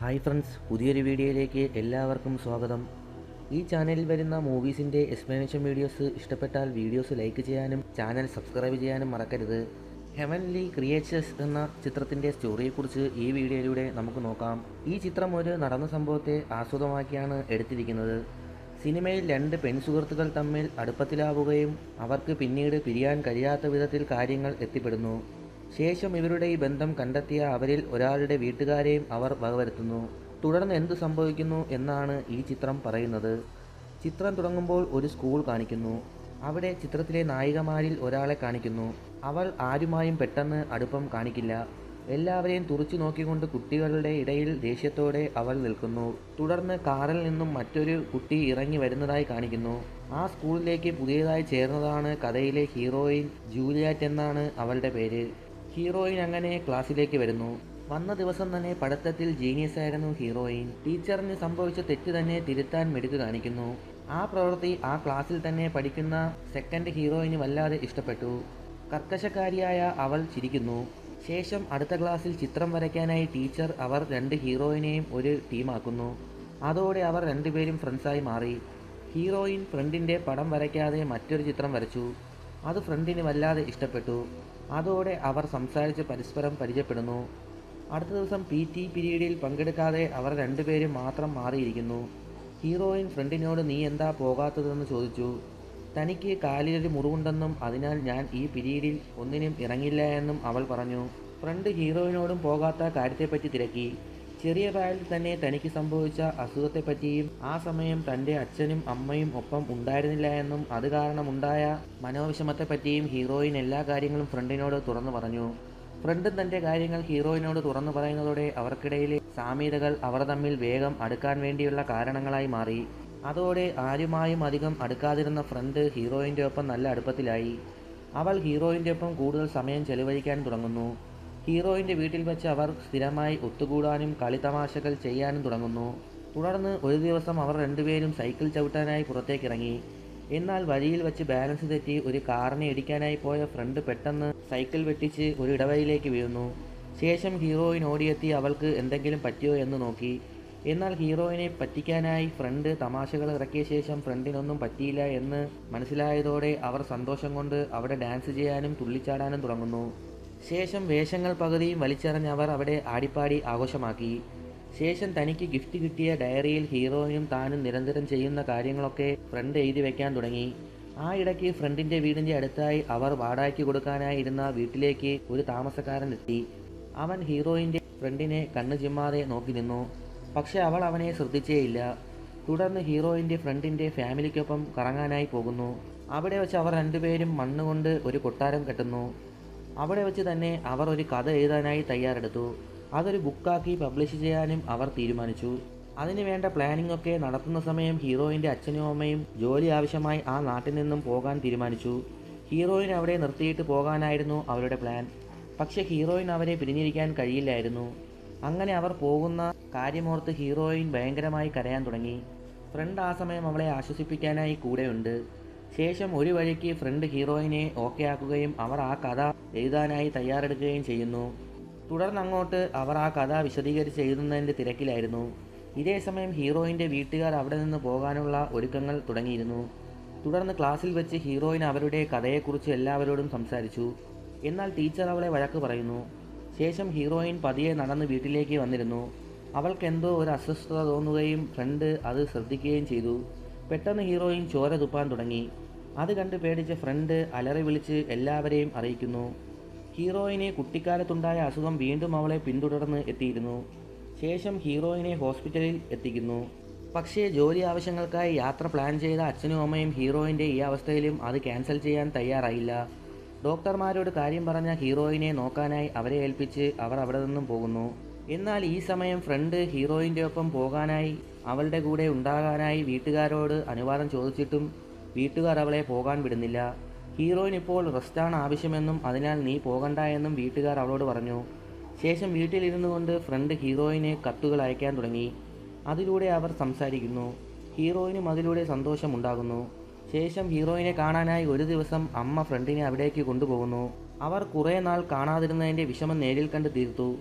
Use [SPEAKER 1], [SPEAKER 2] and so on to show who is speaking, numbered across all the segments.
[SPEAKER 1] Hi friends പുതിയൊരു വീഡിയോയിലേക്ക് എല്ലാവർക്കും സ്വാഗതം. ഈ ചാനലിൽ വരുന്ന മൂവീസിന്റെ എക്സ്പ്ലനേഷൻ വീഡിയോസ് ഇഷ്ടപ്പെട്ടാൽ വീഡിയോസ് ലൈക്ക് ചെയ്യാനും ചാനൽ സബ്സ്ക്രൈബ് ചെയ്യാനും മറക്കരുത്. ഹെവൻലി ക്രിയേച്ചേഴ്സ് എന്ന ചിത്രത്തിന്റെ സ്റ്റോറിയെക്കുറിച്ച് ഈ വീഡിയോയിലൂടെ നമുക്ക് നോക്കാം. ഈ ചിത്രം ഒരു നടന്ന സംഭവത്തെ ആസ്പദമാക്കിയാണ് എടുത്തിരിക്കുന്നത്. സിനിമയിൽ രണ്ട് പെൺസുഹൃത്തുക്കൾ തമ്മിൽ അടുപ്പത്തിലാവുകയും അവർക്ക് പിന്നീട് പിരിയാൻ കഴിയാത്ത വിധത്തിൽ കാര്യങ്ങൾ എത്തിപ്പെടുന്നു. ശേഷം ഇവരുടെ ഈ ബന്ധം കണ്ടെത്തിയ അവരിൽ ഒരാളുടെ വീട്ടുകാരെയും അവർ വകവരുത്തുന്നു. തുടർന്ന് എന്തു സംഭവിക്കുന്നു എന്നാണ് ഈ ചിത്രം പറയുന്നത്. ചിത്രം തുടങ്ങുമ്പോൾ ഒരു സ്കൂൾ കാണിക്കുന്നു. അവിടെ ചിത്രത്തിലെ നായികമാരിൽ ഒരാളെ കാണിക്കുന്നു. അവൾ ആരുമായും പെട്ടെന്ന് അടുപ്പം കാണിക്കില്ല. എല്ലാവരെയും തുറച്ചു നോക്കിക്കൊണ്ട് കുട്ടികളുടെ ഇടയിൽ ദേഷ്യത്തോടെ അവൾ നിൽക്കുന്നു. തുടർന്ന് കാറിൽ നിന്നും മറ്റൊരു കുട്ടി ഇറങ്ങി വരുന്നതായി കാണിക്കുന്നു. ആ സ്കൂളിലേക്ക് പുതിയതായി ചേർന്നതാണ് കഥയിലെ ഹീറോയിൻ ജൂലിയറ്റ് എന്നാണ് അവളുടെ പേര്. ഹീറോയിൻ അങ്ങനെ ക്ലാസ്സിലേക്ക് വരുന്നു. വന്ന ദിവസം തന്നെ പഠിത്തത്തിൽ ജീനിയസ് ആയിരുന്നു ഹീറോയിൻ. ടീച്ചറിന് സംഭവിച്ച തെറ്റ് തന്നെ തിരുത്താൻ മെടുക്ക് കാണിക്കുന്നു. ആ പ്രവൃത്തി ആ ക്ലാസ്സിൽ തന്നെ പഠിക്കുന്ന സെക്കൻഡ് ഹീറോയിന് വല്ലാതെ ഇഷ്ടപ്പെട്ടു. കർക്കശക്കാരിയായ അവൾ ചിരിക്കുന്നു. ശേഷം അടുത്ത ക്ലാസ്സിൽ ചിത്രം വരയ്ക്കാനായി ടീച്ചർ അവർ രണ്ട് ഹീറോയിനെയും ഒരു ടീമാക്കുന്നു. അതോടെ അവർ രണ്ടുപേരും ഫ്രണ്ട്സായി മാറി. ഹീറോയിൻ ഫ്രണ്ടിന്റെ പടം വരയ്ക്കാതെ മറ്റൊരു ചിത്രം വരച്ചു. അത് ഫ്രണ്ടിന് വല്ലാതെ ഇഷ്ടപ്പെട്ടു. അതോടെ അവർ സംസാരിച്ച് പരസ്പരം പരിചയപ്പെടുന്നു. അടുത്ത ദിവസം പി ടി പിരീഡിൽ പങ്കെടുക്കാതെ അവർ രണ്ടുപേരും മാത്രം മാറിയിരിക്കുന്നു. ഹീറോയിൻ ഫ്രണ്ടിനോട് നീ എന്താ പോകാത്തതെന്ന് ചോദിച്ചു. തനിക്ക് കാലിലൊരു മുറിവുണ്ടെന്നും അതിനാൽ ഞാൻ ഈ പിരീഡിൽ ഒന്നിനും ഇറങ്ങില്ല എന്നും അവൾ പറഞ്ഞു. ഫ്രണ്ട് ഹീറോയിനോടും പോകാത്ത കാര്യത്തെപ്പറ്റി തിരക്കി. ചെറിയ പ്രായത്തിൽ തന്നെ തനിക്ക് സംഭവിച്ച അസുഖത്തെപ്പറ്റിയും ആ സമയം തന്റെ അച്ഛനും അമ്മയും ഒപ്പം ഉണ്ടായിരുന്നില്ല എന്നും അത് കാരണമുണ്ടായ മനോവിഷമത്തെപ്പറ്റിയും ഹീറോയിൻ എല്ലാ കാര്യങ്ങളും ഫ്രണ്ടിനോട് തുറന്നു പറഞ്ഞു. ഫ്രണ്ടും തന്റെ കാര്യങ്ങൾ ഹീറോയിനോട് തുറന്നു പറയുന്നതോടെ അവർക്കിടയിലെ സാമ്യതകൾ അവർ തമ്മിൽ വേഗം അടുക്കാൻ വേണ്ടിയുള്ള കാരണങ്ങളായി മാറി. അതോടെ ആരുമായും അധികം അടുക്കാതിരുന്ന ഫ്രണ്ട് ഹീറോയിന്റെ ഒപ്പം നല്ല അടുപ്പത്തിലായി. അവൾ ഹീറോയിന്റെ ഒപ്പം കൂടുതൽ സമയം ചെലവഴിക്കാൻ തുടങ്ങുന്നു. ഹീറോയിന്റെ വീട്ടിൽ വെച്ച് അവർ സ്ഥിരമായി ഒത്തുകൂടാനും കളിതമാശകൾ ചെയ്യാനും തുടങ്ങുന്നു. തുടർന്ന് ഒരു ദിവസം അവർ രണ്ടുപേരും സൈക്കിൾ ചവിട്ടാനായി പുറത്തേക്കിറങ്ങി. എന്നാൽ വഴിയിൽ വെച്ച് ബാലൻസ് തെറ്റി ഒരു കാറിനെ ഇടിക്കാനായി പോയ ഫ്രണ്ട് പെട്ടെന്ന് സൈക്കിൾ വെട്ടിച്ച് ഒരു ഇടവഴിയിലേക്ക് വീഴുന്നു. ശേഷം ഹീറോയിൻ ഓടിയെത്തി അവൾക്ക് എന്തെങ്കിലും പറ്റിയോ എന്ന് നോക്കി. എന്നാൽ ഹീറോയിനെ പറ്റിക്കാനായി ഫ്രണ്ട് തമാശകൾ ഇറക്കിയ ശേഷം ഫ്രണ്ടിനൊന്നും പറ്റിയില്ല എന്ന് മനസ്സിലായതോടെ അവർ സന്തോഷം കൊണ്ട് അവിടെ ഡാൻസ് ചെയ്യാനും തുള്ളിച്ചാടാനും തുടങ്ങുന്നു. ശേഷം വേഷങ്ങൾ പകുതിയും വലിച്ചെറിഞ്ഞ് അവർ അവിടെ ആടിപ്പാടി ആഘോഷമാക്കി. ശേഷം തനിക്ക് ഗിഫ്റ്റ് കിട്ടിയ ഡയറിയിൽ ഹീറോയും താനും നിരന്തരം ചെയ്യുന്ന കാര്യങ്ങളൊക്കെ ഫ്രണ്ട് എഴുതി വെക്കാൻ തുടങ്ങി. ആ ഇടയ്ക്ക് ഫ്രണ്ടിന്റെ വീടിന്റെ അടുത്തായി അവർ വാടകയ്ക്ക് കൊടുക്കാനായി ഇരുന്ന വീട്ടിലേക്ക് ഒരു താമസക്കാരൻ എത്തി. അവൻ ഹീറോയിന്റെ ഫ്രണ്ടിനെ കണ്ണു ചിമ്മാതെ നോക്കി നിന്നു. പക്ഷെ അവൾ അവനെ ശ്രദ്ധിച്ചേയില്ല. തുടർന്ന് ഹീറോയിന്റെ ഫ്രണ്ടിന്റെ ഫാമിലിക്കൊപ്പം കറങ്ങാനായി പോകുന്നു. അവിടെ വെച്ച് അവർ രണ്ടുപേരും മണ്ണുകൊണ്ട് ഒരു കൊട്ടാരം കെട്ടുന്നു. അവിടെ വെച്ച് തന്നെ അവർ ഒരു കഥ എഴുതാനായി തയ്യാറെടുത്തു. അതൊരു ബുക്കാക്കി പബ്ലിഷ് ചെയ്യാനും അവർ തീരുമാനിച്ചു. അതിനു വേണ്ട പ്ലാനിംഗ് ഒക്കെ നടത്തുന്ന സമയം ഹീറോയിന്റെ അച്ഛനും അമ്മയും ജോലി ആവശ്യമായി ആ നാട്ടിൽ നിന്നും പോകാൻ തീരുമാനിച്ചു. ഹീറോയിൻ അവിടെ നിർത്തിയിട്ട് പോകാനായിരുന്നു അവരുടെ പ്ലാൻ പക്ഷേ ഹീറോയിൻ അവരെ പിരിഞ്ഞിരിക്കാൻ കഴിയില്ലായിരുന്നു. അങ്ങനെ അവർ പോകുന്ന കാര്യമോർത്ത് ഹീറോയിൻ ഭയങ്കരമായി കരയാൻ തുടങ്ങി. ഫ്രണ്ട് ആ സമയം അവളെ ആശ്വസിപ്പിക്കാനായി കൂടെയുണ്ട്. ശേഷം ഒരു വഴിക്ക് ഫ്രണ്ട് ഹീറോയിനെ ഓക്കെ ആക്കുകയും അവർ ആ കഥ എഴുതാനായി തയ്യാറെടുക്കുകയും ചെയ്യുന്നു. തുടർന്ന് അങ്ങോട്ട് അവർ ആ കഥ വിശദീകരിച്ച് എഴുതുന്നതിന്റെ തിരക്കിലായിരുന്നു. ഇതേ സമയം ഹീറോയിന്റെ വീട്ടുകാർ അവിടെ നിന്ന് പോകാനുള്ള ഒരുക്കങ്ങൾ തുടങ്ങിയിരുന്നു. തുടർന്ന് ക്ലാസ്സിൽ വെച്ച് ഹീറോയിൻ അവരുടെ കഥയെക്കുറിച്ച് എല്ലാവരോടും സംസാരിച്ചു. എന്നാൽ ടീച്ചർ അവളെ വഴക്ക് പറയുന്നു. ശേഷം ഹീറോയിൻ പതിയെ നടന്ന് വീട്ടിലേക്ക് വന്നിരുന്നു. അവൾക്ക് എന്തോ ഒരു അസ്വസ്ഥത തോന്നുകയും ഫ്രണ്ട് അത് ശ്രദ്ധിക്കുകയും ചെയ്തു. പെട്ടെന്ന് ഹീറോയിൻ ചോര തുപ്പാൻ തുടങ്ങി. അത് കണ്ട് പേടിച്ച ഫ്രണ്ട് അലറി വിളിച്ച് എല്ലാവരെയും അറിയിക്കുന്നു. ഹീറോയിനെ കുട്ടിക്കാലത്തുണ്ടായ അസുഖം വീണ്ടും അവളെ പിന്തുടർന്ന് എത്തിയിരുന്നു. ശേഷം ഹീറോയിനെ ഹോസ്പിറ്റലിൽ എത്തിക്കുന്നു. പക്ഷേ ജോലി ആവശ്യങ്ങൾക്കായി യാത്ര പ്ലാൻ ചെയ്ത അച്ഛനും അമ്മയും ഹീറോയിന്റെ ഈ അവസ്ഥയിലും അത് ക്യാൻസൽ ചെയ്യാൻ തയ്യാറായില്ല. ഡോക്ടർമാരോട് കാര്യം പറഞ്ഞ ഹീറോയിനെ നോക്കാനായി അവരെ ഏൽപ്പിച്ച് അവർ അവിടെ നിന്നും പോകുന്നു. എന്നാൽ ഈ സമയം ഫ്രണ്ട് ഹീറോയിന്റെ ഒപ്പം പോകാനായി അവളുടെ കൂടെ ഉണ്ടാകാനായി വീട്ടുകാരോട് അനുവാദം ചോദിച്ചിട്ടും വീട്ടുകാർ അവളെ പോകാൻ വിടുന്നില്ല. ഹീറോയിൻ ഇപ്പോൾ റെസ്റ്റാണ് ആവശ്യമെന്നും അതിനാൽ നീ പോകണ്ട എന്നും വീട്ടുകാർ അവളോട് പറഞ്ഞു. ശേഷം വീട്ടിലിരുന്നു കൊണ്ട് ഫ്രണ്ട് ഹീറോയിനെ കത്തുകൾ അയക്കാൻ തുടങ്ങി. അതിലൂടെ അവർ സംസാരിക്കുന്നു. ഹീറോയിനും അതിലൂടെ സന്തോഷമുണ്ടാകുന്നു. ശേഷം ഹീറോയിനെ കാണാനായി ഒരു ദിവസം അമ്മ ഫ്രണ്ടിനെ അവിടേക്ക് കൊണ്ടുപോകുന്നു. അവർ കുറേ നാൾ കാണാതിരുന്നതിന്റെ വിഷമം നേരിൽ കണ്ട് തീർത്തു.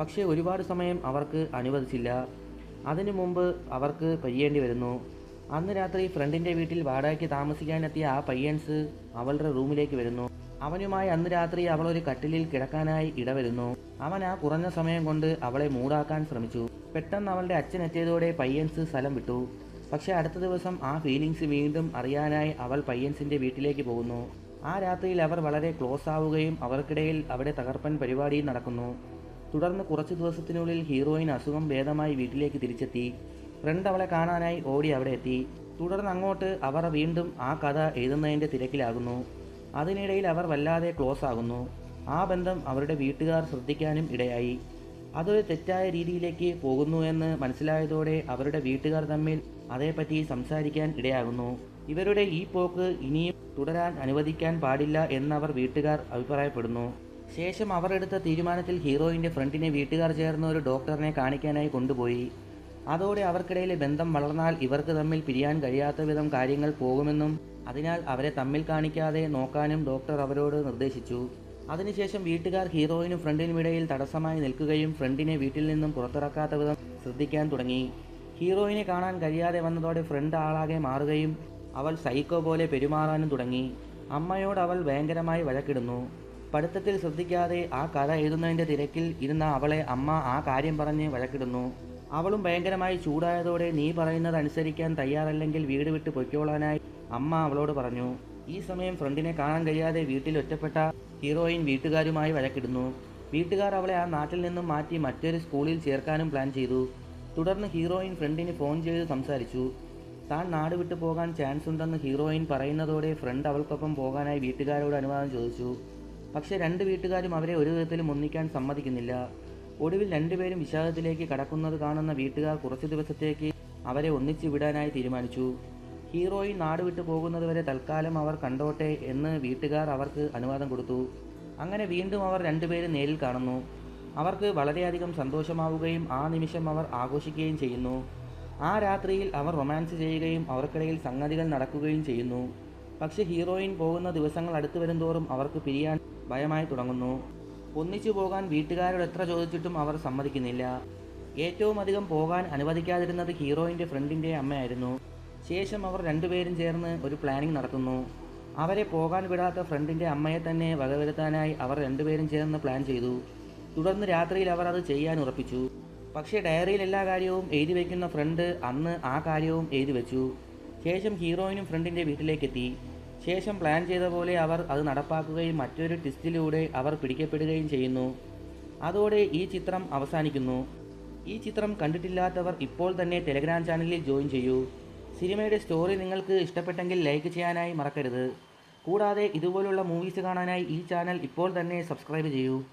[SPEAKER 1] പക്ഷേ ഒരുപാട് സമയം അവർക്ക് അനുവദിച്ചില്ല. അതിനു മുമ്പ് അവർക്ക് പയ്യേണ്ടി വരുന്നു. അന്ന് രാത്രി ഫ്രണ്ടിന്റെ വീട്ടിൽ വാടകയ്ക്ക് താമസിക്കാനെത്തിയ ആ പയ്യൻസ് അവളുടെ റൂമിലേക്ക് വരുന്നു. അവനുമായി അന്ന് രാത്രി അവൾ ഒരു കട്ടിലിൽ കിടക്കാനായി ഇടവരുന്നു. അവൻ ആ കുറഞ്ഞ സമയം കൊണ്ട് അവളെ മൂടാക്കാൻ ശ്രമിച്ചു. പെട്ടെന്ന് അവളുടെ അച്ഛൻ എത്തിയതോടെ പയ്യൻസ് സ്ഥലം വിട്ടു. പക്ഷേ അടുത്ത ദിവസം ആ ഫീലിങ്സ് വീണ്ടും അറിയാനായി അവൾ പയ്യൻസിന്റെ വീട്ടിലേക്ക് പോകുന്നു. ആ രാത്രിയിൽ അവർ വളരെ ക്ലോസ് ആവുകയും അവർക്കിടയിൽ അവിടെ തകർപ്പൻ പരിപാടിയും നടക്കുന്നു. തുടർന്ന് കുറച്ച് ദിവസത്തിനുള്ളിൽ ഹീറോയിൻ അസുഖം ഭേദമായി വീട്ടിലേക്ക് തിരിച്ചെത്തി. ഫ്രണ്ട് അവളെ കാണാനായി ഓടി അവിടെ എത്തി. തുടർന്ന് അങ്ങോട്ട് അവർ വീണ്ടും ആ കഥ എഴുതുന്നതിന്റെ തിരക്കിലാകുന്നു. അതിനിടയിൽ അവർ വല്ലാതെ ക്ലോസ് ആകുന്നു. ആ ബന്ധം അവരുടെ വീട്ടുകാർ ശ്രദ്ധിക്കാനും ഇടയായി. അതൊരു തെറ്റായ രീതിയിലേക്ക് പോകുന്നു എന്ന് മനസ്സിലായതോടെ അവരുടെ വീട്ടുകാർ തമ്മിൽ അതേപ്പറ്റി സംസാരിക്കാൻ ഇടയാകുന്നു. ഇവരുടെ ഈ പോക്ക് ഇനിയും തുടരാൻ അനുവദിക്കാൻ പാടില്ല എന്നവർ വീട്ടുകാർ അഭിപ്രായപ്പെടുന്നു. ശേഷം അവർ എടുത്ത തീരുമാനത്തിൽ ഹീറോയിന്റെ ഫ്രണ്ടിനെ വീട്ടുകാർ ചേർന്ന ഒരു ഡോക്ടറിനെ കാണിക്കാനായി കൊണ്ടുപോയി. അതോടെ അവർക്കിടയിലെ ബന്ധം വളർന്നാൽ ഇവർക്ക് തമ്മിൽ പിരിയാൻ കഴിയാത്ത വിധം കാര്യങ്ങൾ പോകുമെന്നും അതിനാൽ അവരെ തമ്മിൽ കാണിക്കാതെ നോക്കാനും ഡോക്ടർ അവരോട് നിർദ്ദേശിച്ചു. അതിനുശേഷം വീട്ടുകാർ ഹീറോയിനും ഫ്രണ്ടിനും ഇടയിൽ തടസ്സമായി നിൽക്കുകയും ഫ്രണ്ടിനെ വീട്ടിൽ നിന്നും പുറത്തിറക്കാത്ത വിധം ശ്രദ്ധിക്കാൻ തുടങ്ങി. ഹീറോയിനെ കാണാൻ കഴിയാതെ വന്നതോടെ ഫ്രണ്ട് ആളാകെ മാറുകയും അവൾ സൈക്കോ പോലെ പെരുമാറാനും തുടങ്ങി. അമ്മയോട് അവൾ ഭയങ്കരമായി വഴക്കിടുന്നു. പഠിത്തത്തിൽ ശ്രദ്ധിക്കാതെ ആ കഥ എഴുതുന്നതിന്റെ തിരക്കിൽ ഇരുന്ന അവളെ അമ്മ ആ കാര്യം പറഞ്ഞ് വഴക്കിടുന്നു. അവളും ഭയങ്കരമായി ചൂടായതോടെ നീ പറയുന്നത് അനുസരിക്കാൻ തയ്യാറല്ലെങ്കിൽ വീട് വിട്ട് പൊയ്ക്കോളാനായി അമ്മ അവളോട് പറഞ്ഞു. ഈ സമയം ഫ്രണ്ടിനെ കാണാൻ കഴിയാതെ വീട്ടിൽ ഒറ്റപ്പെട്ട ഹീറോയിൻ വീട്ടുകാരുമായി വഴക്കിടുന്നു. വീട്ടുകാർ അവളെ ആ നാട്ടിൽ നിന്നും മാറ്റി മറ്റൊരു സ്കൂളിൽ ചേർക്കാനും പ്ലാൻ ചെയ്തു. തുടർന്ന് ഹീറോയിൻ ഫ്രണ്ടിന് ഫോൺ ചെയ്ത് സംസാരിച്ചു. താൻ നാട് വിട്ടു പോകാൻ ചാൻസ് ഉണ്ടെന്ന് ഹീറോയിൻ പറയുന്നതോടെ ഫ്രണ്ട് അവൾക്കൊപ്പം പോകാനായി വീട്ടുകാരോട് അനുവാദം ചോദിച്ചു. പക്ഷേ രണ്ട് വീട്ടുകാരും അവരെ ഒരു വിധത്തിലും ഒന്നിക്കാൻ സമ്മതിക്കുന്നില്ല. ഒടുവിൽ രണ്ടുപേരും വിഷാദത്തിലേക്ക് കടക്കുന്നത് കാണുന്ന വീട്ടുകാർ കുറച്ചു ദിവസത്തേക്ക് അവരെ ഒന്നിച്ചു വിടാനായി തീരുമാനിച്ചു. ഹീറോയിൻ നാട് വിട്ടു പോകുന്നതുവരെ തൽക്കാലം അവർ കണ്ടോട്ടെ എന്ന് വീട്ടുകാർ അവർക്ക് അനുവാദം കൊടുത്തു. അങ്ങനെ വീണ്ടും അവർ രണ്ടുപേരും നേരിൽ കാണുന്നു. അവർക്ക് വളരെയധികം സന്തോഷമാവുകയും ആ നിമിഷം അവർ ആഘോഷിക്കുകയും ചെയ്യുന്നു. ആ രാത്രിയിൽ അവർ റൊമാൻസ് ചെയ്യുകയും അവർക്കിടയിൽ സംഗതികൾ നടക്കുകയും ചെയ്യുന്നു. പക്ഷേ ഹീറോയിൻ പോകുന്ന ദിവസങ്ങൾ അടുത്തു വരുന്തോറും അവർക്ക് പിരിയാൻ ഭയമായി തുടങ്ങുന്നു. ഒന്നിച്ചു പോകാൻ വീട്ടുകാരോട് എത്ര ചോദിച്ചിട്ടും അവർ സമ്മതിക്കുന്നില്ല. ഏറ്റവും അധികം പോകാൻ അനുവദിക്കാതിരുന്നത് ഹീറോയിന്റെ ഫ്രണ്ടിന്റെ അമ്മയായിരുന്നു. ശേഷം അവർ രണ്ടുപേരും ചേർന്ന് ഒരു പ്ലാനിംഗ് നടത്തുന്നു. അവരെ പോകാൻ വിടാത്ത ഫ്രണ്ടിന്റെ അമ്മയെ തന്നെ വകവരുത്താനായി അവർ രണ്ടുപേരും ചേർന്ന് പ്ലാൻ ചെയ്തു. തുടർന്ന് രാത്രിയിൽ അവർ അത് ചെയ്യാൻ ഉറപ്പിച്ചു. പക്ഷേ ഡയറിയിൽ എല്ലാ കാര്യവും എഴുതി വയ്ക്കുന്ന ഫ്രണ്ട് അന്ന് ആ കാര്യവും എഴുതി വെച്ചു. ശേഷം ഹീറോയിനും ഫ്രണ്ടിന്റെ വീട്ടിലേക്കെത്തി. ശേഷം പ്ലാൻ ചെയ്ത പോലെ അവർ അത് നടപ്പാക്കുകയും മറ്റൊരു ട്വിസ്റ്റിലൂടെ അവർ പിടിക്കപ്പെടുകയും ചെയ്യുന്നു. അതോടെ ഈ ചിത്രം അവസാനിക്കുന്നു. ഈ ചിത്രം കണ്ടിട്ടില്ലാത്തവർ ഇപ്പോൾ തന്നെ ടെലഗ്രാം ചാനലിൽ ജോയിൻ ചെയ്യൂ. സിനിമയുടെ സ്റ്റോറി നിങ്ങൾക്ക് ഇഷ്ടപ്പെട്ടെങ്കിൽ ലൈക്ക് ചെയ്യാനായി മറക്കരുത്. കൂടാതെ ഇതുപോലുള്ള മൂവീസ് കാണാനായി ഈ ചാനൽ ഇപ്പോൾ തന്നെ സബ്സ്ക്രൈബ് ചെയ്യൂ.